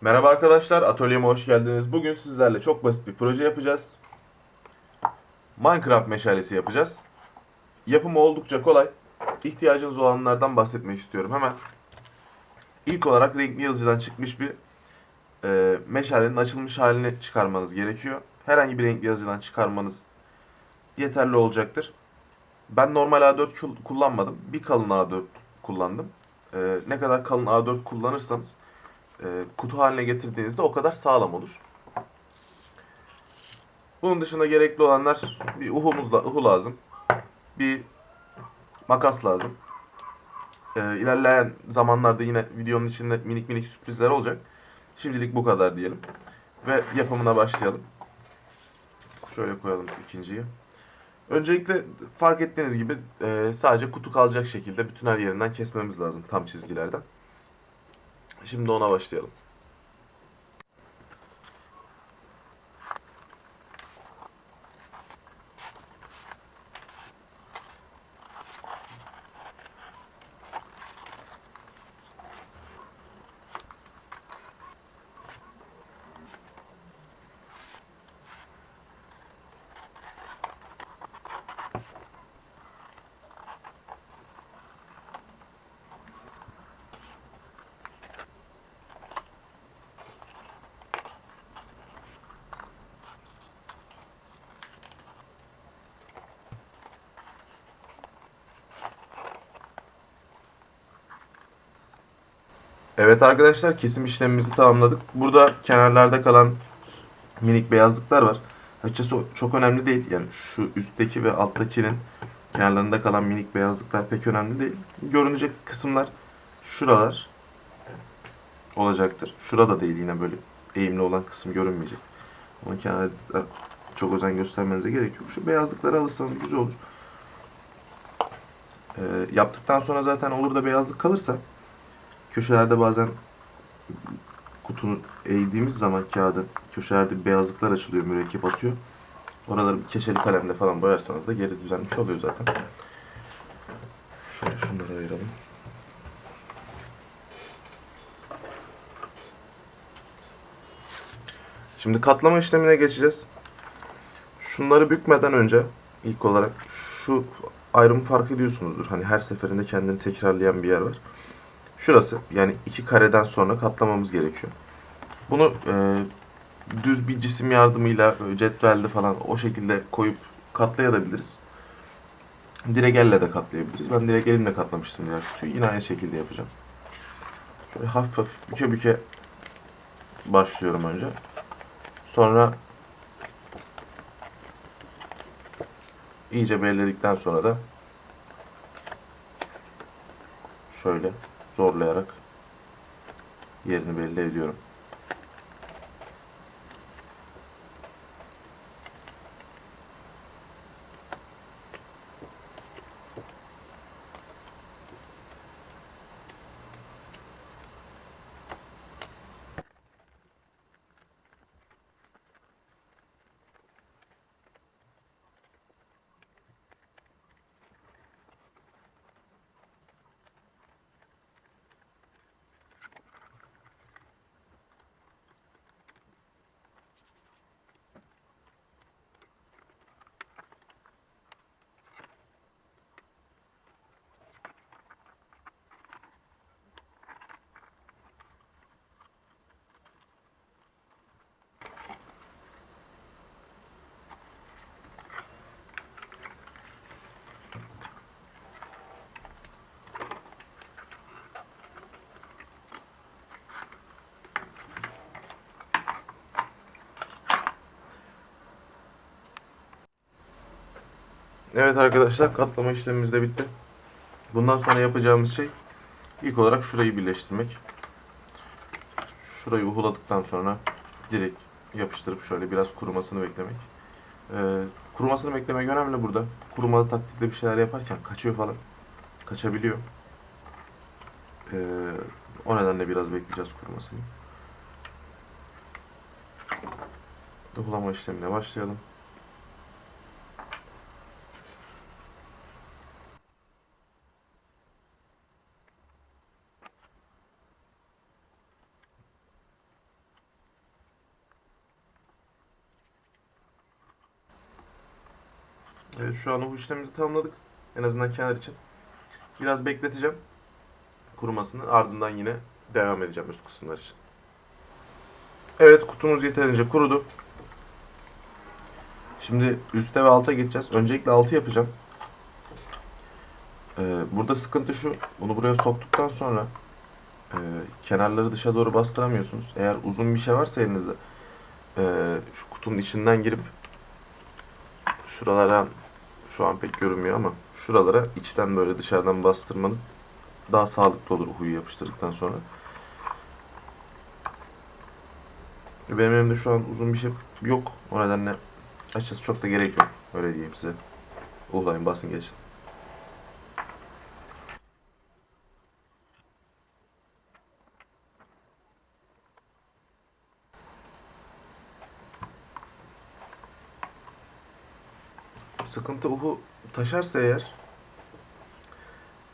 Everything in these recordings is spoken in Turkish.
Merhaba arkadaşlar, atölyeme hoş geldiniz. Bugün sizlerle çok basit bir proje yapacağız. Minecraft meşalesi yapacağız. Yapımı oldukça kolay. İhtiyacınız olanlardan bahsetmek istiyorum hemen. İlk olarak renkli yazıcıdan çıkmış bir e, meşalenin açılmış halini çıkarmanız gerekiyor. Herhangi bir renkli yazıcıdan çıkarmanız yeterli olacaktır. Ben normal A4 kul- kullanmadım. Bir kalın A4 kullandım. E, ne kadar kalın A4 kullanırsanız e, kutu haline getirdiğinizde o kadar sağlam olur. Bunun dışında gerekli olanlar bir uhumuz la- uhu lazım. Bir makas lazım. E, ilerleyen zamanlarda yine videonun içinde minik minik sürprizler olacak. Şimdilik bu kadar diyelim. Ve yapımına başlayalım. Şöyle koyalım ikinciyi. Öncelikle fark ettiğiniz gibi e, sadece kutu kalacak şekilde bütün her yerinden kesmemiz lazım tam çizgilerden. Şimdi ona başlayalım. Evet arkadaşlar kesim işlemimizi tamamladık. Burada kenarlarda kalan minik beyazlıklar var. Açıkçası çok önemli değil. Yani şu üstteki ve alttakinin kenarlarında kalan minik beyazlıklar pek önemli değil. Görünecek kısımlar şuralar olacaktır. Şurada değil yine böyle eğimli olan kısım görünmeyecek. Onun kenarda çok özen göstermenize gerek yok. Şu beyazlıkları alırsanız güzel olur. Ee, yaptıktan sonra zaten olur da beyazlık kalırsa köşelerde bazen kutunu eğdiğimiz zaman kağıdı köşelerde beyazlıklar açılıyor, mürekkep atıyor. Oraları bir keçeli kalemle falan boyarsanız da geri düzenmiş oluyor zaten. Şöyle şunları ayıralım. Şimdi katlama işlemine geçeceğiz. Şunları bükmeden önce ilk olarak şu ayrımı fark ediyorsunuzdur. Hani her seferinde kendini tekrarlayan bir yer var. Şurası yani iki kareden sonra katlamamız gerekiyor. Bunu e, düz bir cisim yardımıyla böyle cetvelde falan o şekilde koyup katlayabiliriz. Direkt elle de katlayabiliriz. Ben direkt elimle katlamıştım diğer kutuyu. Yine aynı şekilde yapacağım. Şöyle hafif hafif büke büke başlıyorum önce. Sonra iyice belirledikten sonra da şöyle zorlayarak yerini belli ediyorum. Evet arkadaşlar katlama işlemimiz de bitti. Bundan sonra yapacağımız şey ilk olarak şurayı birleştirmek. Şurayı uhuladıktan sonra direkt yapıştırıp şöyle biraz kurumasını beklemek. Ee, kurumasını beklemek önemli burada. Kurumalı taktikle bir şeyler yaparken kaçıyor falan. Kaçabiliyor. Ee, o nedenle biraz bekleyeceğiz kurumasını. Uhulama işlemine başlayalım. Evet şu an o işlemimizi tamamladık. En azından kenar için. Biraz bekleteceğim. Kurumasını. Ardından yine devam edeceğim üst kısımlar için. Evet kutumuz yeterince kurudu. Şimdi üste ve alta geçeceğiz. Öncelikle altı yapacağım. Ee, burada sıkıntı şu. Bunu buraya soktuktan sonra e, kenarları dışa doğru bastıramıyorsunuz. Eğer uzun bir şey varsa elinizde e, şu kutunun içinden girip şuralara şu an pek görünmüyor ama şuralara içten böyle dışarıdan bastırmanız daha sağlıklı olur huyu yapıştırdıktan sonra. Benim elimde şu an uzun bir şey yok. O nedenle açıkçası çok da gerek yok. Öyle diyeyim size. Uhlayın basın geçin. Sıkıntı uhu taşarsa eğer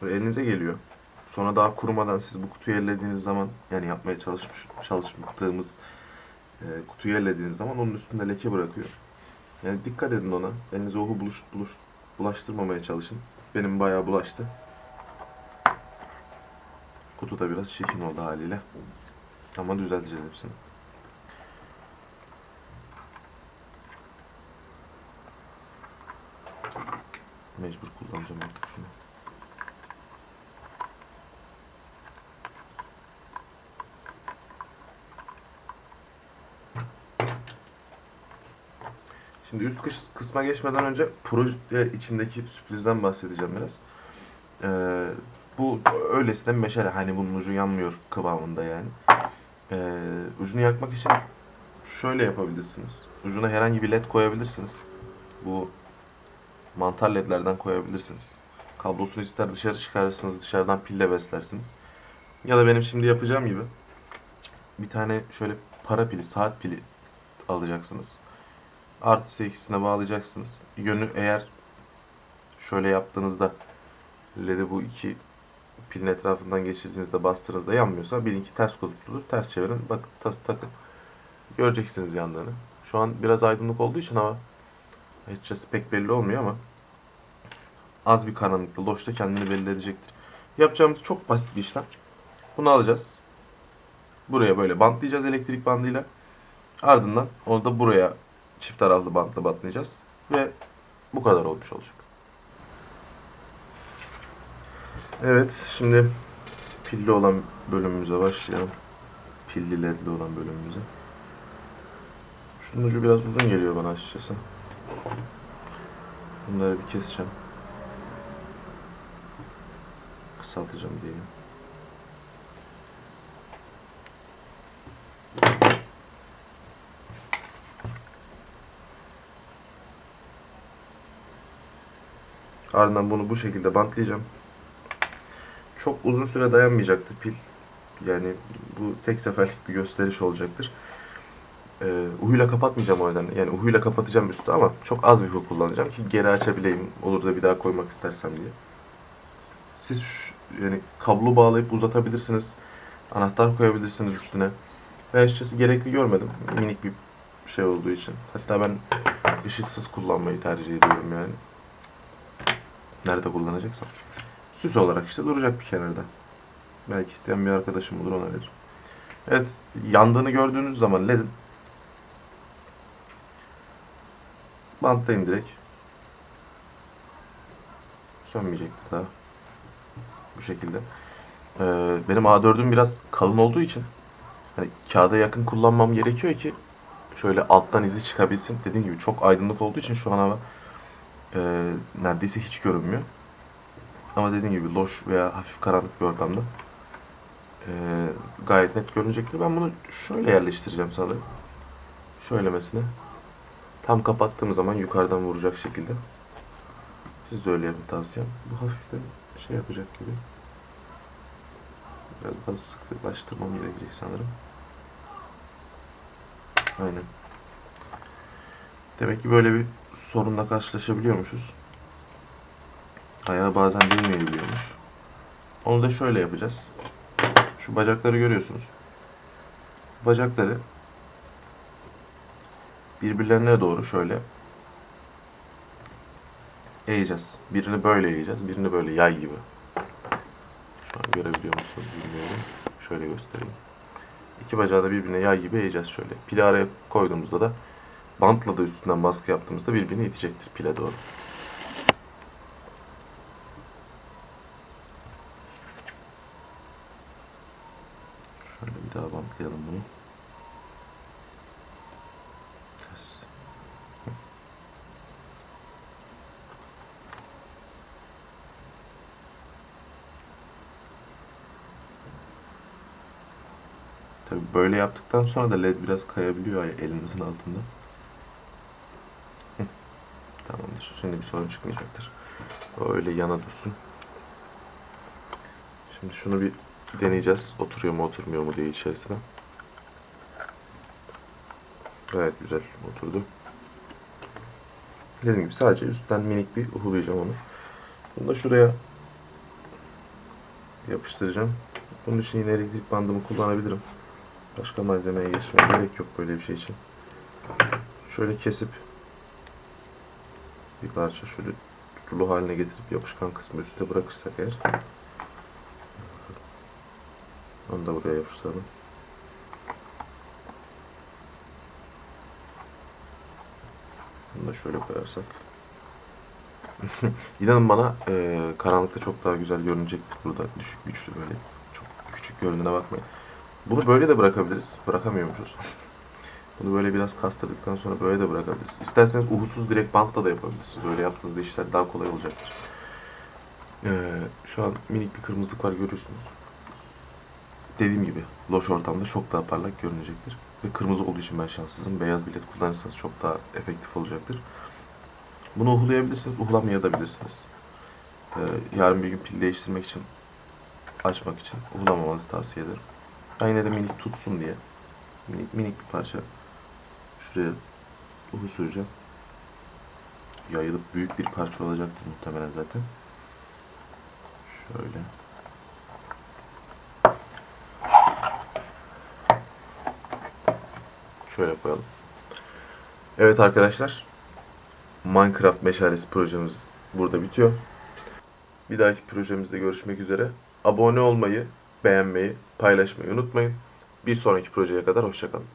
elinize geliyor. Sonra daha kurumadan siz bu kutuyu ellediğiniz zaman yani yapmaya çalışmış çalıştığımız e, kutuyu ellediğiniz zaman onun üstünde leke bırakıyor. Yani dikkat edin ona. Elinize uhu buluş, buluş, bulaştırmamaya çalışın. Benim bayağı bulaştı. Kutu da biraz çirkin oldu haliyle. Ama düzelteceğiz hepsini. Mecbur kullanacağım artık şunu. Şimdi üst kısma geçmeden önce proje içindeki sürprizden bahsedeceğim biraz. Ee, bu öylesine meşale. Hani bunun ucu yanmıyor kıvamında yani. Ee, ucunu yakmak için şöyle yapabilirsiniz. Ucuna herhangi bir led koyabilirsiniz. Bu mantar ledlerden koyabilirsiniz. Kablosunu ister dışarı çıkarırsınız, dışarıdan pille beslersiniz. Ya da benim şimdi yapacağım gibi bir tane şöyle para pili, saat pili alacaksınız. Artı ikisine bağlayacaksınız. Yönü eğer şöyle yaptığınızda LED'i bu iki pilin etrafından geçirdiğinizde bastığınızda yanmıyorsa birinki ters kutupludur. Ters çevirin. Bak tas takın. Göreceksiniz yandığını. Şu an biraz aydınlık olduğu için hava açıkçası pek belli olmuyor ama az bir karanlıkta loşta kendini belli edecektir. Yapacağımız çok basit bir işlem. Bunu alacağız. Buraya böyle bantlayacağız elektrik bandıyla. Ardından onu da buraya çift taraflı bantla bantlayacağız. Ve bu kadar olmuş olacak. Evet şimdi pilli olan bölümümüze başlayalım. Pilli ledli olan bölümümüze. Şunun ucu biraz uzun geliyor bana açıkçası. Bunları bir keseceğim. Kısaltacağım diyelim. Ardından bunu bu şekilde bantlayacağım. Çok uzun süre dayanmayacaktır pil. Yani bu tek seferlik bir gösteriş olacaktır. Ee, uhuyla kapatmayacağım o nedenle. Yani uhuyla kapatacağım üstü ama çok az bir huy kullanacağım ki geri açabileyim. Olur da bir daha koymak istersem diye. Siz şu- yani kablo bağlayıp uzatabilirsiniz. Anahtar koyabilirsiniz üstüne. Ben açıkçası gerekli görmedim. Minik bir şey olduğu için. Hatta ben ışıksız kullanmayı tercih ediyorum yani. Nerede kullanacaksam. Süs olarak işte duracak bir kenarda. Belki isteyen bir arkadaşım olur ona veririm. Evet, yandığını gördüğünüz zaman LED'in bantlayın direkt. Sönmeyecektir daha. Bu şekilde. Ee, benim A4'üm biraz kalın olduğu için hani kağıda yakın kullanmam gerekiyor ki şöyle alttan izi çıkabilsin. Dediğim gibi çok aydınlık olduğu için şu an hava e, neredeyse hiç görünmüyor. Ama dediğim gibi loş veya hafif karanlık bir ortamda e, gayet net görünecektir. Ben bunu şöyle yerleştireceğim sanırım. Şöylemesine. Tam kapattığım zaman yukarıdan vuracak şekilde. Siz de öyle yapın tavsiyem. Bu hafiften şey yapacak gibi. Biraz daha sıkılaştırmam gerekecek sanırım. Aynen. Demek ki böyle bir sorunla karşılaşabiliyormuşuz. Ayağı bazen değmeyebiliyormuş. Onu da şöyle yapacağız. Şu bacakları görüyorsunuz. Bacakları birbirlerine doğru şöyle eğeceğiz. Birini böyle eğeceğiz, birini böyle yay gibi. Şu an görebiliyor musunuz bilmiyorum. Şöyle göstereyim. İki bacağı da birbirine yay gibi eğeceğiz şöyle. Pili araya koyduğumuzda da bantla da üstünden baskı yaptığımızda birbirini itecektir pile doğru. Şöyle bir daha bantlayalım bunu. Ters. Tabii böyle yaptıktan sonra da led biraz kayabiliyor ya elinizin altında. Tamamdır. Şimdi bir sorun çıkmayacaktır. Öyle yana dursun. Şimdi şunu bir deneyeceğiz. Oturuyor mu oturmuyor mu diye içerisine. Gayet güzel oturdu. Dediğim gibi sadece üstten minik bir uhulayacağım onu. Bunu da şuraya yapıştıracağım. Bunun için yine elektrik bandımı kullanabilirim. Başka malzemeye geçmeye gerek yok böyle bir şey için. Şöyle kesip bir parça şöyle tutulu haline getirip yapışkan kısmı üstte bırakırsak eğer onu da buraya yapıştıralım. Bunu da şöyle koyarsak. İnanın bana e, karanlıkta çok daha güzel görünecektir burada. Düşük güçlü böyle. Çok küçük göründüğüne bakmayın. Bunu böyle de bırakabiliriz. Bırakamıyormuşuz. Bunu böyle biraz kastırdıktan sonra böyle de bırakabiliriz. İsterseniz uhusuz direkt bantla da yapabilirsiniz. Öyle yaptığınızda işler daha kolay olacaktır. Ee, şu an minik bir kırmızılık var görüyorsunuz. Dediğim gibi loş ortamda çok daha parlak görünecektir. Ve kırmızı olduğu için ben şanssızım. Beyaz bilet kullanırsanız çok daha efektif olacaktır. Bunu uhulayabilirsiniz, uhulamaya-da-bilirsiniz. Ee, yarın bir gün pil değiştirmek için, açmak için uhulamamanızı tavsiye ederim. De minik tutsun diye minik minik bir parça şuraya uhu süreceğim. Yayılıp büyük bir parça olacaktır muhtemelen zaten. Şöyle. Şöyle koyalım. Evet arkadaşlar. Minecraft meşalesi projemiz burada bitiyor. Bir dahaki projemizde görüşmek üzere. Abone olmayı, beğenmeyi, paylaşmayı unutmayın. Bir sonraki projeye kadar hoşçakalın.